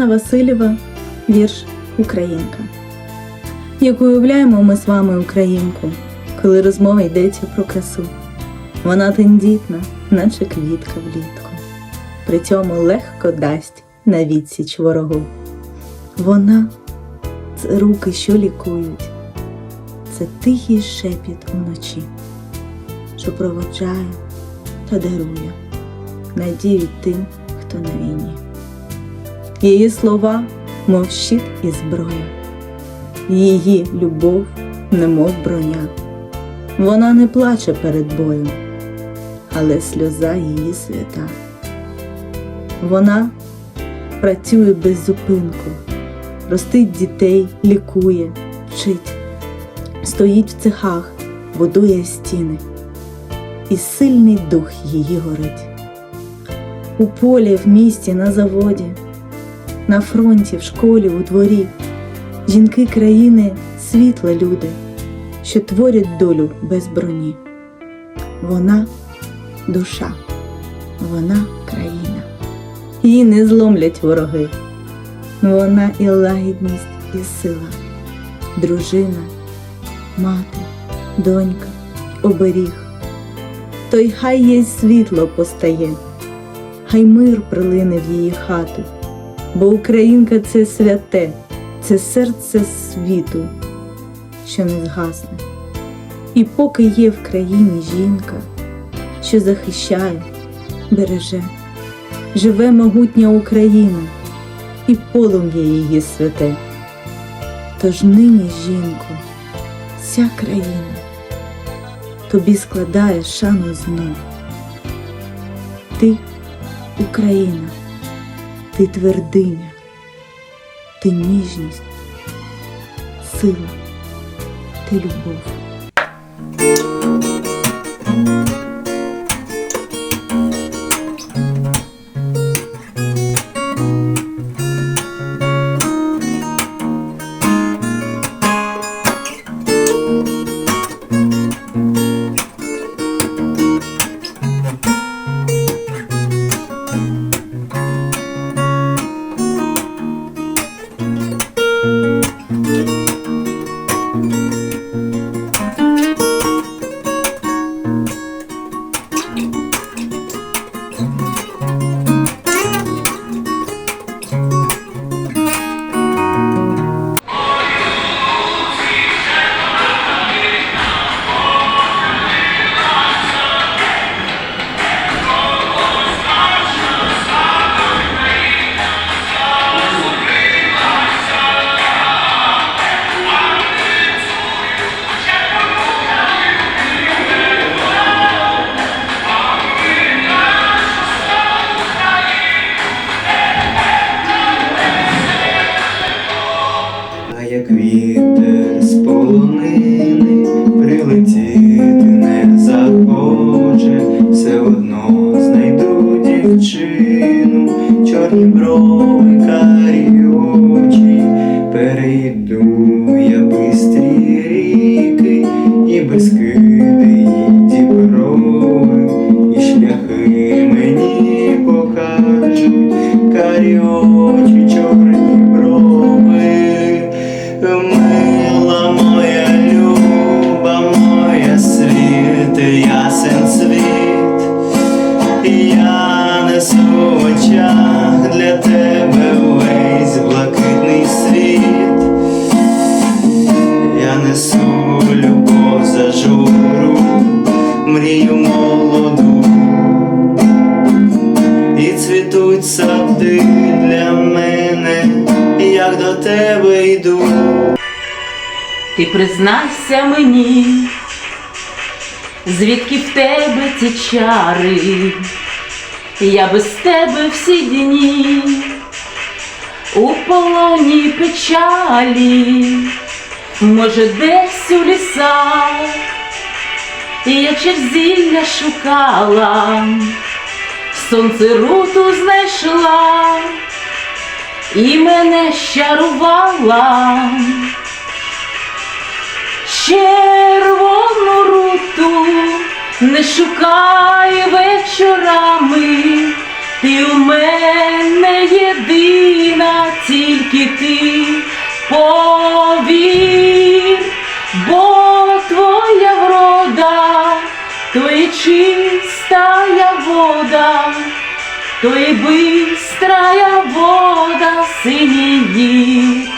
Світлана Васильєва, вірш Українка. Як уявляємо ми з вами Українку, коли розмова йдеться про красу. Вона тендітна, наче квітка влітку. При цьому легко дасть на відсіч ворогу. Вона це руки, що лікують, це тихий шепіт уночі, що проводжає та дарує надію тим, хто на війні. Її слова, мов щит і зброя, її любов, немов броня. Вона не плаче перед боєм, але сльоза її свята. Вона працює без зупинку, ростить дітей, лікує, вчить, стоїть в цехах, будує стіни, і сильний дух її горить. У полі, в місті, на заводі, на фронті, в школі, у дворі, жінки країни світла люди, що творять долю без броні. Вона душа, вона країна. Її не зломлять вороги. Вона і лагідність, і сила, дружина, мати, донька, оберіг. То хай їй світло постає, хай мир прилине в її хату, бо Українка це святе, це серце світу, що не згасне. І поки є в країні жінка, що захищає, береже, живе могутня Україна і полум'я її святе. Тож нині, жінко, вся країна тобі складає шану знов. Ти Україна, ти твердиня, ти ніжність, сила, ти любов. Все одно знайду дівчину, чорні брови, я несу в очах для тебе весь блакитний світ, я несу любов за журу, мрію молоду, і цвітуть сади для мене, як до тебе йду. Ти признайся мені, звідки в тебе ті чари, я без тебе всі дні у полоні печалі, може, десь у лісах, я черзілля шукала, сонце руту знайшла і мене щарувала не шукай вечорами, ти у мене єдина, тільки ти. Повір, бо твоя врода, то і чистая вода, то і бистрая вода синіє.